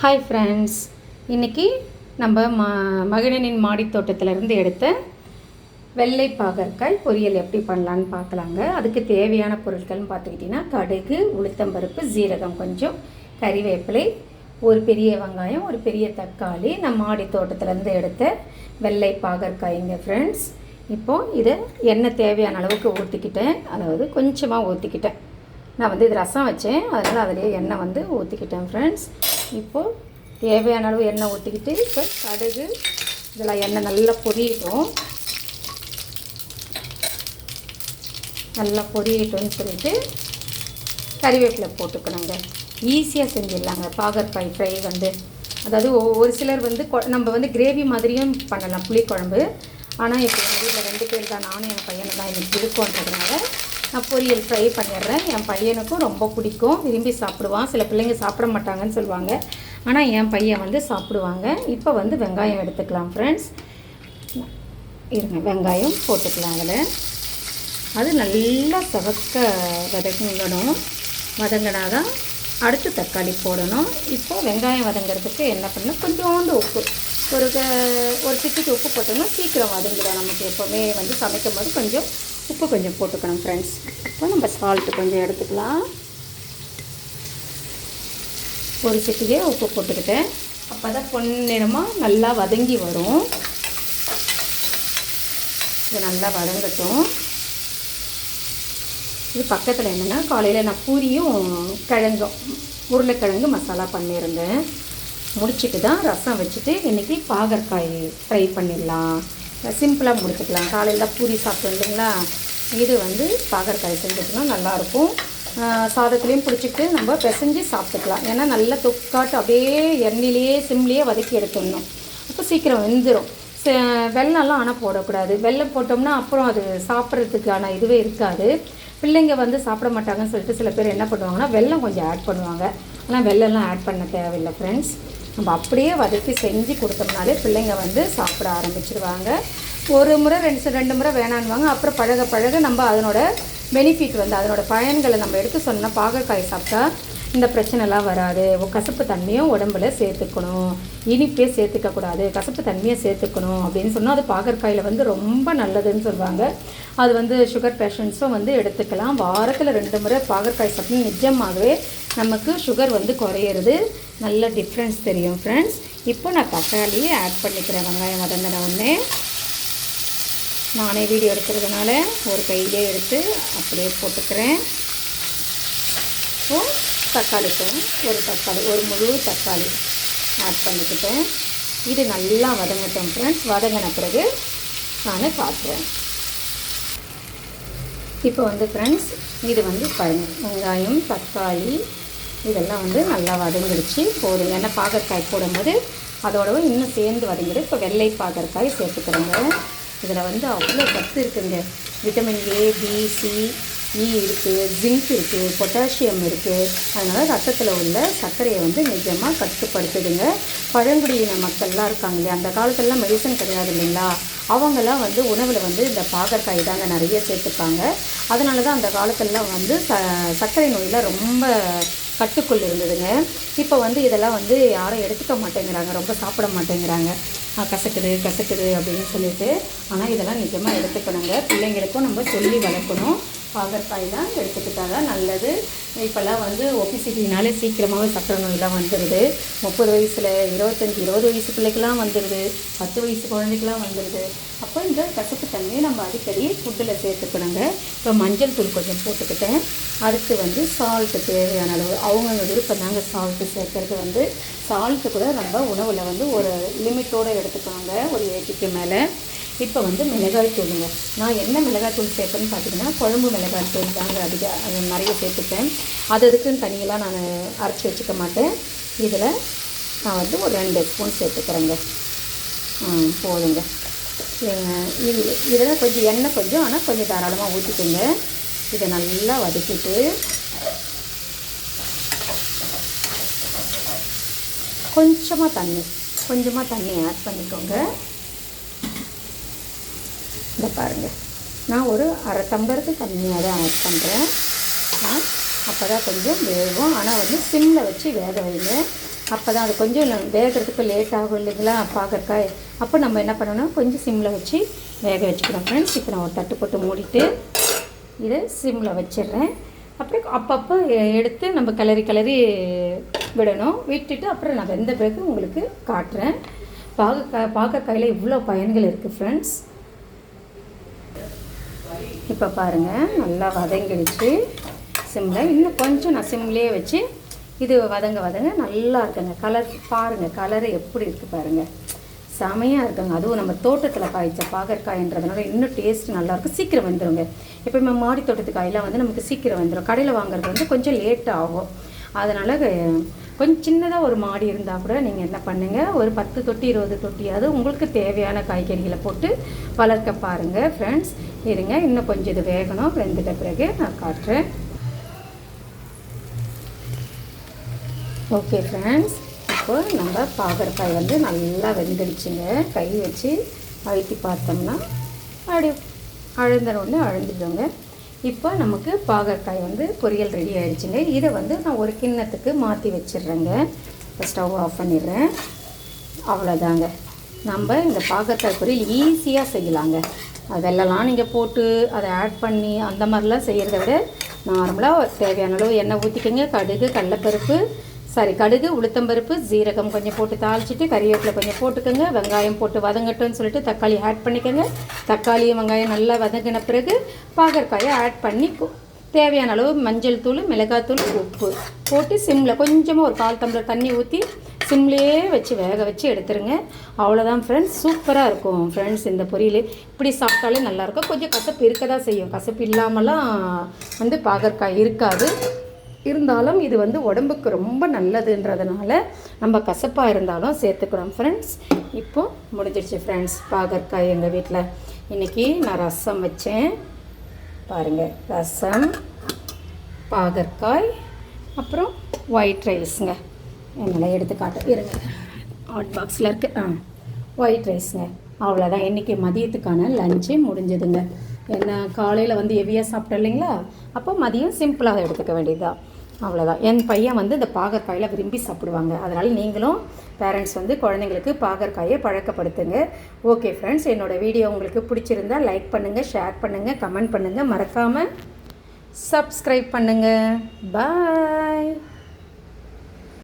Hi friends இன்றைக்கி நம்ம ம மகிழனின் மாடித்தோட்டத்திலேருந்து எடுத்த வெள்ளை பாகற்காய் பொரியல் எப்படி பண்ணலான்னு பார்க்கலாங்க. அதுக்கு தேவையான பொருட்கள்னு பார்த்துக்கிட்டிங்கன்னா கடுகு உளுத்தம்பருப்பு ஜீரகம் கொஞ்சம் கறிவேப்பிலை ஒரு பெரிய வெங்காயம் ஒரு பெரிய தக்காளி. நம்ம மாடி தோட்டத்திலேருந்து எடுத்த வெள்ளை பாகற்காய்ங்க ஃப்ரெண்ட்ஸ் இப்போது இதை எண்ணெய் தேவையான அளவுக்கு ஊற்றிக்கிட்டேன் அதாவது கொஞ்சமாக ஊற்றிக்கிட்டேன் நான் வந்து இது ரசம் வச்சேன். அதனால் அதிலே எண்ணெய் வந்து ஊற்றிக்கிட்டேன் ஃப்ரெண்ட்ஸ் இப்போது தேவையான அளவு எண்ணெய் ஊற்றிக்கிட்டு இப்போ கடுகு இதெல்லாம் எண்ணெய் நல்லா பொரியட்டும். நல்லா பொரியட்டும்னு சொல்லிட்டு கறிவேப்பிலை போட்டுக்கணுங்க. ஈஸியாக செஞ்சிடலாங்க. பாகற்காய் ஃப்ரை வந்து. அதாவது ஒரு சிலர் வந்து கொ- நம்ம வந்து கிரேவி மாதிரியும் பண்ணலாம். புளிக்குழம்பு. ஆனால் இப்போ எங்கள் வீட்டில் ரெண்டு பேர் தான். நானும் என் பையனை தான் எனக்கு இருக்கோன்றதுனால நான் பொரியல் ஃப்ரை பண்ணிடுறேன். என் பையனுக்கும் ரொம்ப பிடிக்கும். விரும்பி சாப்பிடுவான். சில பிள்ளைங்க சாப்பிட மாட்டாங்கன்னு சொல்லுவாங்க. ஆனால் என் பையன் வந்து சாப்பிடுவாங்க. இப்போ வந்து வெங்காயம் எடுத்துக்கலாம் ஃப்ரெண்ட்ஸ் இருங்க வெங்காயம் போட்டுக்கலாம் அதில். அது நல்லா சவக்க வதங்கணும் வதங்கினாதான் அடுத்து தக்காளி போடணும். இப்போ வெங்காயம் வதங்கிறதுக்கு என்ன பண்ணணும்? கொஞ்சோண்டு உப்பு. ஒரு க- ஒரு சிட்டிக்கு உப்பு போட்டோம்னா சீக்கிரம் வதங்கிடும் நமக்கு எப்போவுமே. வந்து சமைக்கும் போது கொஞ்சம் உப்பு கொஞ்சம் போட்டுக்கணும் ஃப்ரெண்ட்ஸ் இப்போ நம்ம சால்ட்டு கொஞ்சம் எடுத்துக்கலாம். ஒரு சிட்டிக்கே உப்பு போட்டுக்கிட்டேன். அப்போ தான் பொன்னிறமாக நல்லா வதங்கி வரும். இது நல்லா வதங்கட்டும். இது பக்கத்தில் என்னென்னா காலையில் நான் பூரியும் கிழங்கும் உருளைக்கிழங்கு மசாலா பண்ணியிருந்தேன். முடிச்சுட்டு தான் ரசம் வச்சுட்டு இன்றைக்கி பாகற்காய் ஃப்ரை பண்ணிடலாம். சிம்பிளாக முடிச்சுக்கலாம் காலையில் தான் பூரி சாப்பிட்டோம் இல்லைங்களா? இது வந்து பாகற்காய் செஞ்சுட்டுனா நல்லாயிருக்கும். சாதத்துலேயும் பிடிச்சிட்டு நம்ம பிசைஞ்சு சாப்பிட்டுக்கலாம். ஏன்னா நல்லா தொக்காட்டு அப்படியே எண்ணெயிலேயே சிம்லேயே வதக்கி எடுத்துடணும். அப்போ சீக்கிரம் வெந்துடும் வெள்ளம்லாம் ஆனால் போடக்கூடாது. வெள்ளம் போட்டோம்னா அப்புறம் அது சாப்பிட்றதுக்கான இதுவே இருக்காது. பிள்ளைங்க வந்து சாப்பிட மாட்டாங்கன்னு சொல்லிட்டு சில பேர் என்ன பண்ணுவாங்கன்னா வெள்ளம் கொஞ்சம் ஆட் பண்ணுவாங்க. ஆனால் வெள்ளம்லாம் ஆட் பண்ண தேவையில்லை ஃப்ரெண்ட்ஸ் நம்ம அப்படியே வதக்கி செஞ்சு கொடுத்தோம்னாலே பிள்ளைங்க வந்து சாப்பிட ஆரம்பிச்சிடுவாங்க ஒரு முறை ரெண்டு ரெண்டு முறை வேணான்னுவாங்க. அப்புறம் பழக பழக நம்ம அதனோட பெனிஃபிட் வந்து அதனோட பயன்களை நம்ம எடுத்து சொன்னால் பாகற்காய் சாப்பிட்டா இந்த பிரச்சனைலாம் வராது. கசப்பு தன்மையும் உடம்புல சேர்த்துக்கணும். இனிப்பே சேர்த்துக்கக்கூடாது கசப்பு தன்மையை சேர்த்துக்கணும் அப்படின்னு சொன்னால் அது பாகற்காயில் வந்து ரொம்ப நல்லதுன்னு சொல்லுவாங்க. அது வந்து சுகர் பேஷண்ட்ஸும் வந்து எடுத்துக்கலாம். வாரத்தில் ரெண்டு முறை பாகற்காய் சாப்பிட்டு நிஜமாகவே நமக்கு சுகர் வந்து குறையிறது. நல்ல டிஃப்ரென்ஸ் தெரியும் ஃப்ரெண்ட்ஸ் இப்போ நான் தக்காளியை ஆட் பண்ணிக்கிறேன் வெங்காயம் வதங்கின உடனே. நானே வீடியோ எடுக்கிறதுனால ஒரு கையிலே எடுத்து அப்படியே போட்டுக்கிறேன். இப்போ தக்காளிக்கும் ஒரு தக்காளி ஒரு முழு தக்காளி ஆட் பண்ணிக்கிட்டேன். இது நல்லா வதங்கட்டும் ஃப்ரெண்ட்ஸ் வதங்கின பிறகு நான் காட்டுறேன். இப்போ வந்து ஃப்ரெண்ட்ஸ் இது வந்து பாருங்க வெங்காயம் தக்காளி இதெல்லாம் வந்து நல்லா வதங்கிடுச்சு. போதும் ஏன்னா பாகற்காய் போடும்போது அதோடவும் இன்னும் சேர்ந்து வதங்கிடும். இப்போ வெள்ளை பாகற்காய் சேர்த்துக்கிறோங்க. இதில் வந்து அவ்வளோ சத்து இருக்குங்க. Vitamin A B C E e இருக்குது ஜிங்க் இருக்குது பொட்டாசியம் இருக்குது அதனால் ரத்தத்தில் உள்ள சர்க்கரையை வந்து நிஜமாக கட்டுப்படுத்துதுங்க. பழங்குடியின மக்கள்லாம் இருக்காங்க இல்லையா? அந்த காலத்துலலாம் மெடிசன் கிடையாது இல்லைங்களா? அவங்கெல்லாம் வந்து உணவில் வந்து இந்த பாகற்காய் தாங்க நிறைய சேர்த்துப்பாங்க. அதனால தான் அந்த காலத்துலலாம் வந்து ச சர்க்கரை நோயெலாம் ரொம்ப கட்டுக்குள் இருந்ததுங்க. இப்போ வந்து இதெல்லாம் வந்து யாரும் எடுத்துக்க மாட்டேங்கிறாங்க. ரொம்ப சாப்பிட மாட்டேங்கிறாங்க. கசக்குது கசக்குது அப்படின்னு சொல்லிட்டு. ஆனால் இதெல்லாம் நிஜமாக எடுத்துக்கணுங்க. பிள்ளைங்களுக்கும் நம்ம சொல்லி வளர்க்கணும். பாகற்காயெலாம் எடுத்துக்கிட்டா தான் நல்லது. இப்போல்லாம் வந்து ஒபிசிட்டினாலே சீக்கிரமாகவே சக்கரை நோயெலாம் வந்துடுது முப்பது வயசில் இருபத்தஞ்சி இருபது வயசு பிள்ளைக்கெலாம் வந்துடுது பத்து வயசு குழந்தைக்கெலாம் வந்துடுது அப்போ இந்த கசப்பு தன்மையை நம்ம அடிக்கடி ஃபுட்டில் சேர்த்துக்கணுங்க. இப்போ மஞ்சள் தூள் கொஞ்சம் போட்டுக்கிட்டேன். அடுத்து வந்து சால்ட்டு தேவையான அளவு. அவங்கவுங்க விருப்பம் தாங்க சால்ட்டு சேர்க்கறது வந்து. சால்ட்டு கூட நம்ம உணவில் வந்து ஒரு லிமிட்டோடு எடுத்துக்கோங்க ஒரு ஏஜிக்கு மேலே. இப்போ வந்து மிளகாய் தூளுங்க. நான் என்ன மிளகாய் தூள் சேர்ப்பேன்னு பார்த்தீங்கன்னா குழம்பு மிளகாய் தூள் தாங்க அதிக அது நிறைய சேர்த்துப்பேன். அது அதுக்குன்னு தனியெல்லாம் நான் அரைச்சி வச்சுக்க மாட்டேன். இதில் நான் வந்து ஒரு ரெண்டு ஸ்பூன் சேர்த்துக்கிறேங்க. போதுங்க. இது இதில் கொஞ்சம் எண்ணெய் கொஞ்சம் ஆனால் கொஞ்சம் தாராளமாக ஊற்றிக்கோங்க. இதை நல்லா வதக்கிட்டு கொஞ்சமாக தண்ணி கொஞ்சமாக தண்ணி ஆட் பண்ணிக்கோங்க. இந்த பாருங்கள் நான் ஒரு அரை டம்பருக்கு கம்மியாக தான் ஆட் பண்ணுறேன் அப்போ தான் கொஞ்சம் வேகும். ஆனால் வந்து சிம்மில் வச்சு வேக வைங்க. அப்போ தான் அது கொஞ்சம் வேகிறதுக்கு வேகறதுக்கு லேட் ஆகும் இல்லைங்களா? பார்க்கறக்காய். அப்போ நம்ம என்ன பண்ணணும் கொஞ்சம் சிம்மில் வச்சு வேக வச்சுக்கிறோம் ஃப்ரெண்ட்ஸ் இப்போ நான் ஒரு தட்டு போட்டு மூடிட்டு இதை சிம்மில் வச்சிடுறேன். அப்புறம் அப்பப்போ எடுத்து நம்ம கிளறி கிளறி விடணும். விட்டுட்டு அப்புறம் நான் வெந்த பிறகு உங்களுக்கு காட்டுறேன். பாகக்காய் பாகக்காயில் இவ்வளோ பயன்கள் இருக்குது ஃப்ரெண்ட்ஸ் இப்போ பாருங்கள் நல்லா வதங்கிடுச்சு. சிம்மில் இன்னும் கொஞ்சம் நான் சிம்லேயே வச்சு இது வதங்க வதங்க நல்லா இருக்குங்க. கலர் பாருங்கள் கலரு எப்படி இருக்குது பாருங்கள் செமையாக இருக்குங்க. அதுவும் நம்ம தோட்டத்தில் காய்ச்ச பாகற்காயன்றதுனால இன்னும் டேஸ்ட் நல்லாயிருக்கும் சீக்கிரம் வந்துடுங்க எப்போயுமே மாடி தோட்டத்து காயெல்லாம் வந்து நமக்கு சீக்கிரம் வந்துடும் கடையில் வாங்குறது வந்து கொஞ்சம் லேட் ஆகும். அதனால் கொஞ்சம் சின்னதாக ஒரு மாடி இருந்தால் கூட நீங்கள் என்ன பண்ணுங்கள் ஒரு பத்து தொட்டி இருபது தொட்டியாவது உங்களுக்கு தேவையான காய்கறிகளை போட்டு வளர்க்க பாருங்கள் ஃப்ரெண்ட்ஸ் இருங்க இன்னும் கொஞ்சம் இது வேகணும். வெந்துட்ட பிறகு நான் காட்டுறேன். ஓகே ஃப்ரெண்ட்ஸ் இப்போ நம்ம பாகற்காய் வந்து நல்லா வெந்துடுச்சுங்க. கை வச்சு அழுத்தி பார்த்தோம்னா அப்படி அழுந்தனோடனே அழுந்துடுங்க இப்போ நமக்கு பாகற்காய் வந்து பொரியல் ரெடி ஆகிடுச்சுங்க இதை வந்து நான் ஒரு கிண்ணத்துக்கு மாற்றி வச்சிடுறேங்க. இப்போ ஸ்டவ் ஆஃப் பண்ணிடுறேன். அவ்வளோதாங்க. நம்ம இந்த பாகற்காய் பொரியல் ஈஸியாக செய்யலாங்க. அதெல்லாம் நீங்கள் போட்டு அதை ஆட் பண்ணி அந்த மாதிரிலாம் செய்கிறத விட நார்மலாக தேவையான அளவு எண்ணெய் ஊற்றிக்கங்க கடுகு கடலப்பருப்பு சாரி கடுகு உளுத்தம்பருப்பு ஜீரகம் கொஞ்சம் போட்டு தாளிச்சிட்டு கறிவேப்பிலை கொஞ்சம் போட்டுக்கோங்க. வெங்காயம் போட்டு வதங்கட்டும்னு சொல்லிட்டு தக்காளி ஆட் பண்ணிக்கோங்க. தக்காளியும் வெங்காயம் நல்லா வதங்கின பிறகு பாகற்காயை ஆட் பண்ணி தேவையான அளவு மஞ்சள் தூள் மிளகாத்தூள் உப்பு போட்டு சிம்மில் கொஞ்சமாக ஒரு கால் டம்ளர் தண்ணி ஊற்றி சிம்லேயே வச்சு வேக வச்சு எடுத்துருங்க. அவ்வளோதான் ஃப்ரெண்ட்ஸ் சூப்பராக இருக்கும். ஃப்ரெண்ட்ஸ் இந்த பொரியல் இப்படி சாப்பிட்டாலே நல்லாயிருக்கும் கொஞ்சம் கசப்பு இருக்க தான் செய்யும். கசப்பு இல்லாமலாம் வந்து பாகற்காய் இருக்காது. இருந்தாலும் இது வந்து உடம்புக்கு ரொம்ப நல்லதுன்றதுனால நம்ம கசப்பாக இருந்தாலும் சேர்த்துக்கிறோம் ஃப்ரெண்ட்ஸ் இப்போ முடிஞ்சிடுச்சு ஃப்ரெண்ட்ஸ் பாகற்காய் எங்கள் வீட்டில் இன்றைக்கி நான் ரசம் வச்சேன். பாருங்கள் ரசம் பாகற்காய் அப்புறம் ஒயிட் ரைஸுங்க என்னால் எடுத்துக்காட்டு இருங்க. ஹாட் பாக்ஸில் இருக்குது ஆ ஒயிட் ரைஸுங்க அவ்வளோதான் இன்றைக்கி மதியத்துக்கான லஞ்சே முடிஞ்சதுங்க. என்ன காலையில் வந்து ஹெவியாக சாப்பிட்டோம் இல்லைங்களா? அப்போ மதியம் சிம்பிளாக எடுத்துக்க வேண்டியதுதான். அவ்வளோதான் என் பையன் வந்து இந்த பாகற்காயில் விரும்பி சாப்பிடுவாங்க. அதனால் நீங்களும் பேரண்ட்ஸ் வந்து குழந்தைங்களுக்கு பாகற்காயை பழக்கப்படுத்துங்க. ஓகே ஃப்ரெண்ட்ஸ் என்னோடய வீடியோ உங்களுக்கு பிடிச்சிருந்தா லைக் பண்ணுங்கள் ஷேர் பண்ணுங்கள் கமெண்ட் பண்ணுங்கள் மறக்காமல் சப்ஸ்கிரைப் பண்ணுங்கள் பாய்